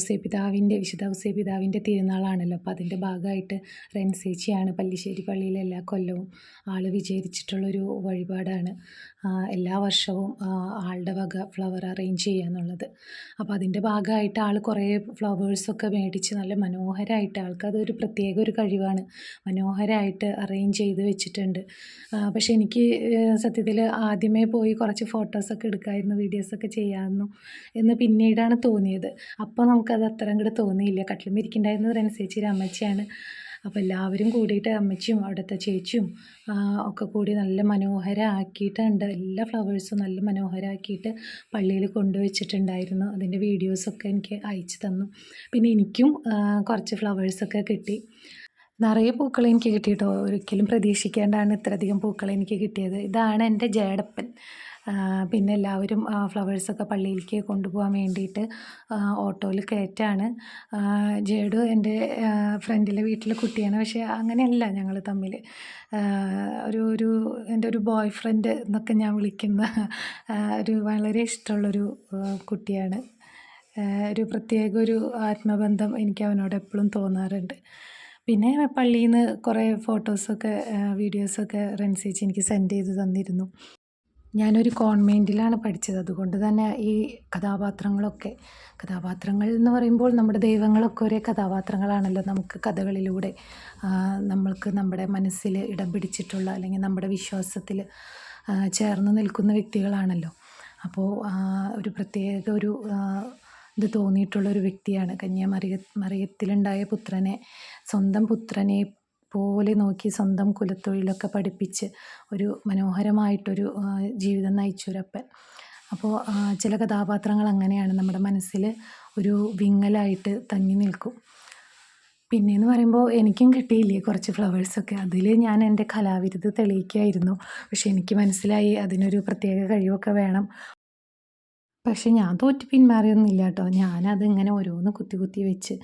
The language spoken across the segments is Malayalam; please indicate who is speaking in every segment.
Speaker 1: ഔസേപിതാവിന്റെ വിശുദ്ധ ഔസേപിതാവിന്റെ തിരുനാളാണല്ലോ. അപ്പോൾ അതിന്റെ ഭാഗമായിട്ട് റെൻസേച്ചിയാണ് പല്ലിശ്ശേരി പള്ളിയിൽ എല്ലാ കൊല്ലവും ആൾ വിചാരിച്ചിട്ടുള്ളൊരു വഴിപാടാണ്. എല്ലാ വർഷവും ആളുടെ വക ഫ്ലവർ അറേഞ്ച് ചെയ്യുക എന്നുള്ളത്. അപ്പോൾ അതിന്റെ ഭാഗമായിട്ട് ആൾ കുറേ ഫ്ലവേഴ്സൊക്കെ മേടിച്ച് നല്ല മനോഹരമായിട്ട് ആൾക്കതൊരു പ്രത്യേക ഒരു കഴിവാണ്. മനോഹരമായിട്ട് അറേഞ്ച് ചെയ്ത് വെച്ചിട്ടുണ്ട്. പക്ഷേ എനിക്ക് സത്യത്തിൽ ആദ്യമേ പോയി കുറച്ച് ഫോട്ടോസൊക്കെ എടുക്കാമായിരുന്നു വീഡിയോസൊക്കെ ചെയ്യാമായിരുന്നു എന്ന് പിന്നീടാണ് തോന്നിയത്. അപ്പോൾ നമുക്കത് അത്ര അങ്ങോട്ട് തോന്നിയില്ല. കട്ടിലും ഇരിക്കുന്നുണ്ടായിരുന്നത് ഒരു അമ്മച്ചിയാണ്. അപ്പോൾ എല്ലാവരും കൂടിയിട്ട് അമ്മച്ചിയും അവിടുത്തെ ചേച്ചിയും ഒക്കെ കൂടി നല്ല മനോഹരമാക്കിയിട്ടുണ്ട് എല്ലാ ഫ്ലവേഴ്സും നല്ല മനോഹരമാക്കിയിട്ട് പള്ളിയിൽ കൊണ്ടുവച്ചിട്ടുണ്ടായിരുന്നു. അതിന്റെ വീഡിയോസൊക്കെ എനിക്ക് അയച്ചു തന്നു. പിന്നെ എനിക്കും കുറച്ച് ഫ്ലവേഴ്സൊക്കെ കിട്ടി. നിറയെ പൂക്കൾ എനിക്ക് കിട്ടിയിട്ടോ? ഒരിക്കലും പ്രതീക്ഷിക്കേണ്ടാണ് ഇത്രയധികം പൂക്കൾ എനിക്ക് കിട്ടിയത്. ഇതാണ് എന്റെ ജേടപ്പൻ. പിന്നെ എല്ലാവരും ഫ്ലവേഴ്സൊക്കെ പള്ളിയിലേക്ക് കൊണ്ടുപോകാൻ വേണ്ടിയിട്ട് ഓട്ടോയിൽ കയറ്റാണ്. ജേഡു എന്റെ ഫ്രണ്ടിലെ വീട്ടിലെ കുട്ടിയാണ്. പക്ഷേ അങ്ങനെയല്ല ഞങ്ങൾ തമ്മിൽ. ഒരു ഒരു എന്റെ ഒരു ബോയ് ഫ്രണ്ട് എന്നൊക്കെ ഞാൻ വിളിക്കുന്ന ഒരു വളരെ ഇഷ്ടമുള്ളൊരു കുട്ടിയാണ്. ഒരു പ്രത്യേക ഒരു ആത്മബന്ധം എനിക്ക് അവനോട് എപ്പോഴും തോന്നാറുണ്ട്. പിന്നെ പള്ളിയിൽ നിന്ന് കുറേ ഫോട്ടോസൊക്കെ വീഡിയോസൊക്കെ റെൻസേച്ചി എനിക്ക് സെൻഡ് ചെയ്ത് തന്നിരുന്നു. ഞാനൊരു കോൺവെന്റിലാണ് പഠിച്ചത്. അതുകൊണ്ട് തന്നെ ഈ കഥാപാത്രങ്ങളൊക്കെ കഥാപാത്രങ്ങൾ എന്ന് പറയുമ്പോൾ നമ്മുടെ ദൈവങ്ങളൊക്കെ ഒരേ കഥാപാത്രങ്ങളാണല്ലോ നമുക്ക് കഥകളിലൂടെ. നമ്മൾക്ക് നമ്മുടെ മനസ്സിൽ ഇടം പിടിച്ചിട്ടുള്ള അല്ലെങ്കിൽ നമ്മുടെ വിശ്വാസത്തിൽ ചേർന്ന് നിൽക്കുന്ന വ്യക്തികളാണല്ലോ. അപ്പോൾ ഒരു പ്രത്യേക ഒരു ഇത് തോന്നിയിട്ടുള്ള ഒരു വ്യക്തിയാണ്. കന്യാമറിയ മറിയത്തിലുണ്ടായ പുത്രനെ സ്വന്തം പുത്രനെ പോലെ നോക്കി സ്വന്തം കുലത്തൊഴിലൊക്കെ പഠിപ്പിച്ച് ഒരു മനോഹരമായിട്ടൊരു ജീവിതം നയിച്ചൊരപ്പൻ അപ്പോൾ ചില കഥാപാത്രങ്ങൾ അങ്ങനെയാണ് നമ്മുടെ മനസ്സിൽ ഒരു വിങ്ങലായിട്ട് തങ്ങി നിൽക്കും. പിന്നെയെന്ന് പറയുമ്പോൾ എനിക്കും കിട്ടിയില്ലേ കുറച്ച് ഫ്ലവേഴ്സൊക്കെ അതിൽ ഞാൻ എന്റെ കലാവിരുത് തെളിയിക്കുകയായിരുന്നു പക്ഷെ എനിക്ക് മനസ്സിലായി അതിനൊരു പ്രത്യേക കഴിവൊക്കെ വേണം. പക്ഷെ ഞാൻ തോറ്റ് പിന്മാറിയൊന്നുമില്ല കേട്ടോ ഞാനത് ഇങ്ങനെ ഓരോന്ന് കുത്തി കുത്തി വെച്ച്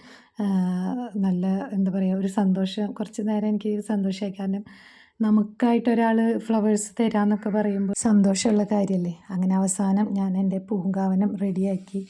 Speaker 1: നല്ല എന്താ പറയുക ഒരു സന്തോഷം കുറച്ച് നേരം എനിക്ക് സന്തോഷമായി. കാരണം നമുക്കായിട്ട് ഒരാൾ ഫ്ലവേഴ്സ് തരാമെന്നൊക്കെ പറയുമ്പോൾ സന്തോഷമുള്ള കാര്യമല്ലേ? അങ്ങനെ അവസാനം ഞാൻ എന്റെ പൂങ്കാവനം റെഡിയാക്കി.